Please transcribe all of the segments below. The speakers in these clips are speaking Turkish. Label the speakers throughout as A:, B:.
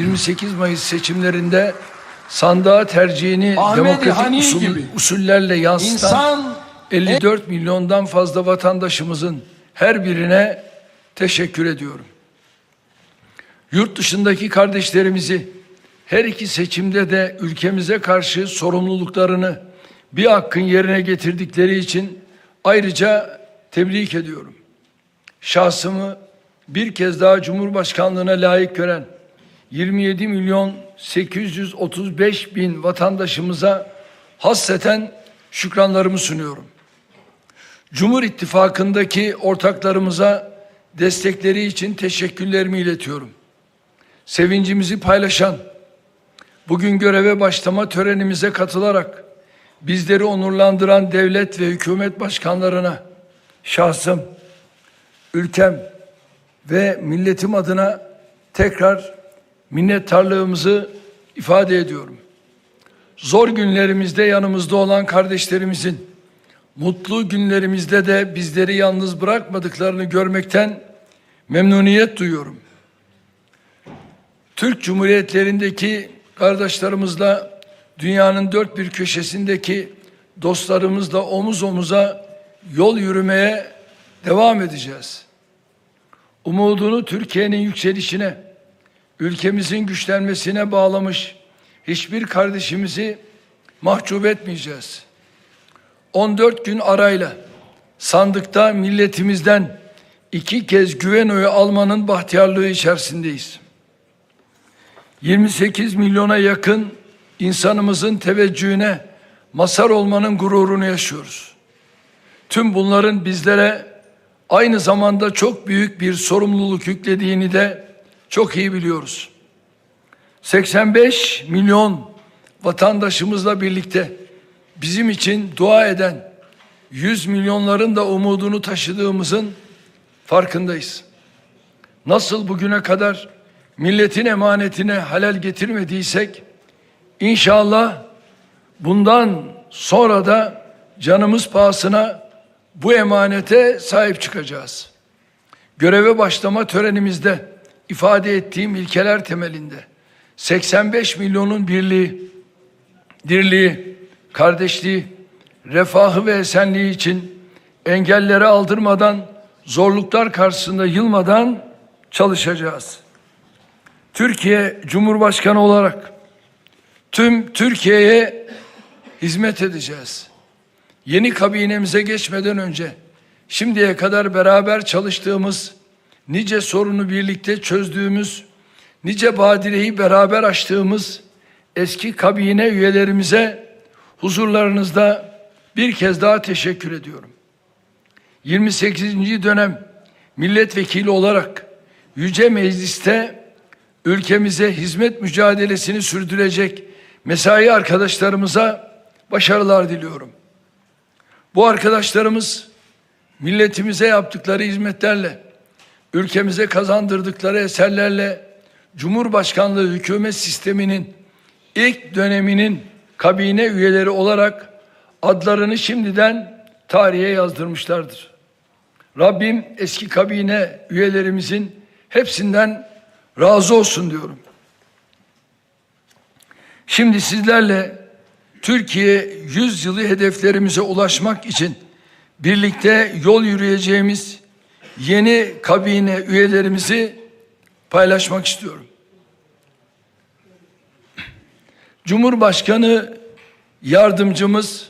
A: 28 Mayıs seçimlerinde sandığa tercihini
B: Ahmet
A: demokratik
B: Hani
A: usul-
B: gibi
A: usullerle yansıtan
B: İnsan
A: 54 milyondan fazla vatandaşımızın her birine teşekkür ediyorum. Yurt dışındaki kardeşlerimizi her iki seçimde de ülkemize karşı sorumluluklarını bir hakkın yerine getirdikleri için ayrıca tebrik ediyorum. Şahsımı bir kez daha Cumhurbaşkanlığına layık gören 27 milyon 835 bin vatandaşımıza hasreten şükranlarımı sunuyorum. Cumhur İttifakı'ndaki ortaklarımıza destekleri için teşekkürlerimi iletiyorum. Sevincimizi paylaşan, bugün göreve başlama törenimize katılarak bizleri onurlandıran devlet ve hükümet başkanlarına şahsım, ülkem ve milletim adına tekrar minnettarlığımızı ifade ediyorum. Zor günlerimizde yanımızda olan kardeşlerimizin mutlu günlerimizde de bizleri yalnız bırakmadıklarını görmekten memnuniyet duyuyorum. Türk Cumhuriyetlerindeki kardeşlerimizle dünyanın dört bir köşesindeki dostlarımızla omuz omuza yol yürümeye devam edeceğiz. Umudunu Türkiye'nin yükselişine, ülkemizin güçlenmesine bağlamış hiçbir kardeşimizi mahcup etmeyeceğiz. 14 gün arayla sandıkta milletimizden iki kez güven oyu almanın bahtiyarlığı içerisindeyiz. 28 milyona yakın insanımızın teveccühüne mazhar olmanın gururunu yaşıyoruz. Tüm bunların bizlere aynı zamanda çok büyük bir sorumluluk yüklediğini de çok iyi biliyoruz. 85 milyon vatandaşımızla birlikte bizim için dua eden 100 milyonların da umudunu taşıdığımızın farkındayız. Nasıl bugüne kadar milletin emanetine halel getirmediysek inşallah bundan sonra da canımız pahasına bu emanete sahip çıkacağız. Göreve başlama törenimizde ifade ettiğim ilkeler temelinde 85 milyonun birliği, dirliği, kardeşliği, refahı ve esenliği için engellere aldırmadan, zorluklar karşısında yılmadan çalışacağız. Türkiye Cumhurbaşkanı olarak tüm Türkiye'ye hizmet edeceğiz. Yeni kabinemize geçmeden önce şimdiye kadar beraber çalıştığımız, nice sorunu birlikte çözdüğümüz, nice badireyi beraber açtığımız eski kabine üyelerimize huzurlarınızda bir kez daha teşekkür ediyorum. 28. dönem milletvekili olarak Yüce Meclis'te ülkemize hizmet mücadelesini sürdürecek mesai arkadaşlarımıza başarılar diliyorum. Bu arkadaşlarımız milletimize yaptıkları hizmetlerle, ülkemize kazandırdıkları eserlerle Cumhurbaşkanlığı hükümet sisteminin ilk döneminin kabine üyeleri olarak adlarını şimdiden tarihe yazdırmışlardır. Rabbim eski kabine üyelerimizin hepsinden razı olsun diyorum. Şimdi sizlerle Türkiye 100 yılı hedeflerimize ulaşmak için birlikte yol yürüyeceğimiz yeni kabine üyelerimizi paylaşmak istiyorum. Cumhurbaşkanı yardımcımız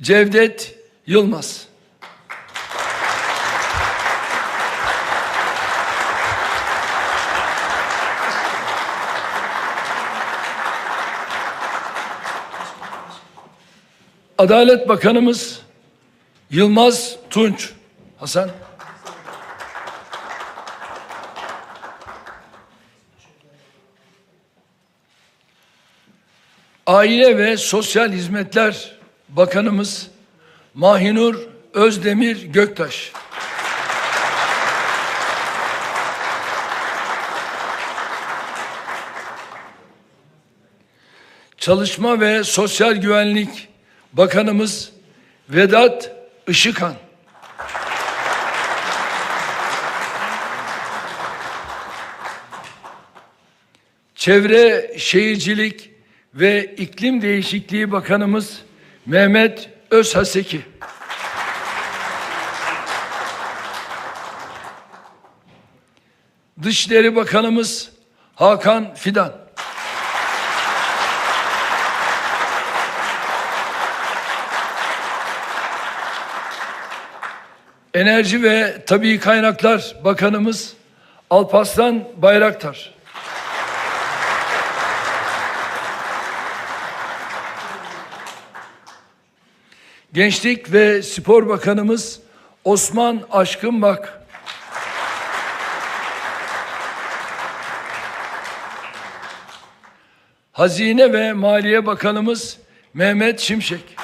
A: Cevdet Yılmaz. Adalet Bakanımız Yılmaz Tunç. Hasan. Aile ve Sosyal Hizmetler Bakanımız Mahinur Özdemir Göktaş. Çalışma ve Sosyal Güvenlik Bakanımız Vedat Işıkhan. Çevre, Şehircilik ve İklim Değişikliği Bakanımız Mehmet Özhaseki. Dışişleri Bakanımız Hakan Fidan. Enerji ve Tabii Kaynaklar Bakanımız Alparslan Bayraktar. Gençlik ve Spor Bakanımız Osman Aşkın Bak. Hazine ve Maliye Bakanımız Mehmet Şimşek.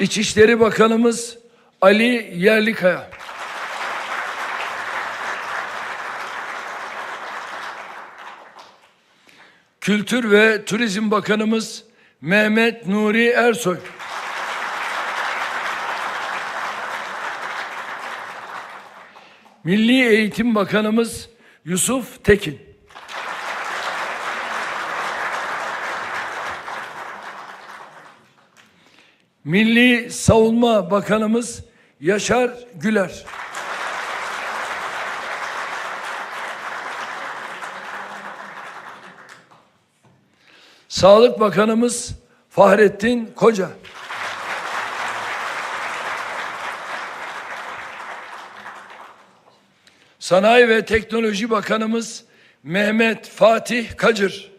A: İçişleri Bakanımız Ali Yerlikaya. Kültür ve Turizm Bakanımız Mehmet Nuri Ersoy. Milli Eğitim Bakanımız Yusuf Tekin. Milli Savunma Bakanımız Yaşar Güler. Sağlık Bakanımız Fahrettin Koca. Sanayi ve Teknoloji Bakanımız Mehmet Fatih Kacır.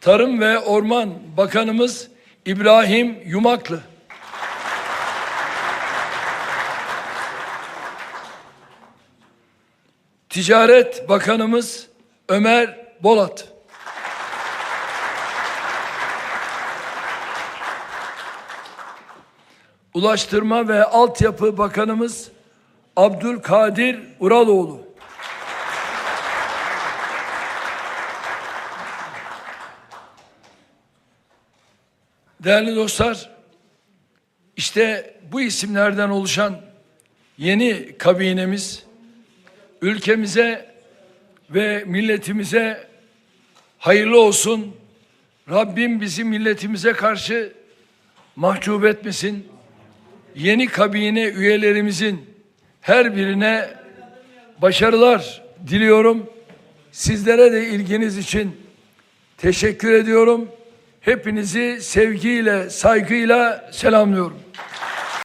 A: Tarım ve Orman Bakanımız İbrahim Yumaklı. Ticaret Bakanımız Ömer Bolat. Ulaştırma ve Altyapı Bakanımız Abdülkadir Uraloğlu. Değerli dostlar, işte bu isimlerden oluşan yeni kabinemiz ülkemize ve milletimize hayırlı olsun. Rabbim bizi milletimize karşı mahcup etmesin. Yeni kabine üyelerimizin her birine başarılar diliyorum. Sizlere de ilginiz için teşekkür ediyorum. Hepinizi sevgiyle, saygıyla selamlıyorum.